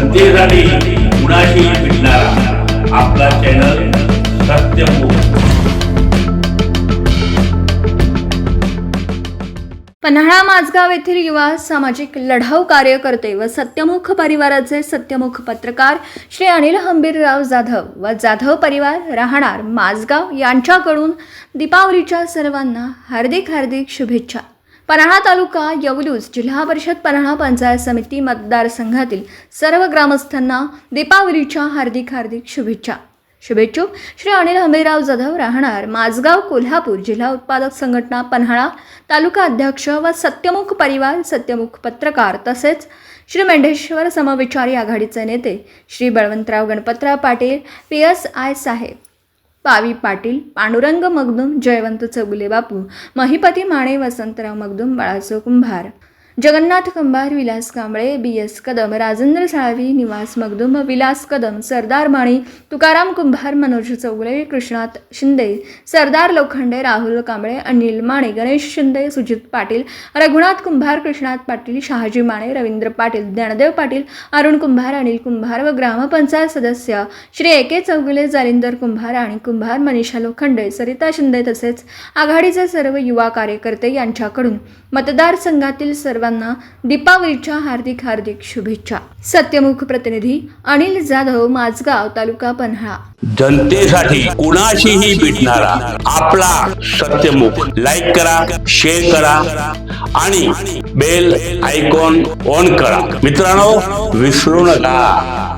जनतेसाठी कुणाशी भेटणारा? आपला चॅनल सत्यमुख पन्हाळा माझगाव येथील युवा सामाजिक लढाऊ कार्यकर्ते व सत्यमुख परिवाराचे सत्यमुख पत्रकार श्री अनिल हंबीरराव जाधव व जाधव परिवार राहणार माझगाव यांच्याकडून दीपावलीच्या सर्वांना हार्दिक हार्दिक शुभेच्छा. पन्हाळा तालुका यवलूज जिल्हा परिषद पन्हाळा पंचायत समिती मतदारसंघातील सर्व ग्रामस्थांना दीपावलीच्या हार्दिक हार्दिक शुभेच्छा. शुभेच्छुक श्री अनिल हंबीराव जाधव राहणार माझगाव कोल्हापूर जिल्हा उत्पादक संघटना पन्हाळा तालुका अध्यक्ष व सत्यमुख परिवार सत्यमुख पत्रकार तसेच श्री मेंढेश्वर समविचारी आघाडीचे नेते Shri Balwantrao Ganpatrao Patil P S I Saheb. पावी Patil Pandurang Magdum Jaywant Chougule Bapu Mahipati Mane Vasantrao Magdum Balaso Kumbhar Jagannath Kumbhar Vilas Kamble B S Kadam Rajendra Salvi Niwas Magdum Vilas Kadam सरदार माणी तुकाराम कुंभार मनोज चौगुले कृष्णात शिंदे सरदार लोखंडे राहुल कांबळे अनिल माणे गणेश शिंदे सुजित पाटील रघुनाथ कुंभार कृष्णात पाटील शहाजी माने रवींद्र पाटील ज्ञानदेव पाटील अरुण कुंभार अनिल कुंभार व ग्रामपंचायत सदस्य श्री ए के चौगुले जालिंदर कुंभार आणि कुंभार मनीषा लोखंडे सरिता शिंदे तसेच आघाडीचे सर्व युवा कार्यकर्ते यांच्याकडून मतदारसंघातील सर्वांना दीपावलीच्या हार्दिक हार्दिक शुभेच्छा. सत्यमुख प्रतिनिधी अनिल जाधव माझगाव तालुका पन्हाळा. जनतेसाठी कुणाशीही भेटणारा आपला सत्यमुख. लाईक करा शेअर करा आणि बेल आयकॉन ऑन करा. मित्रांनो विसरू नका.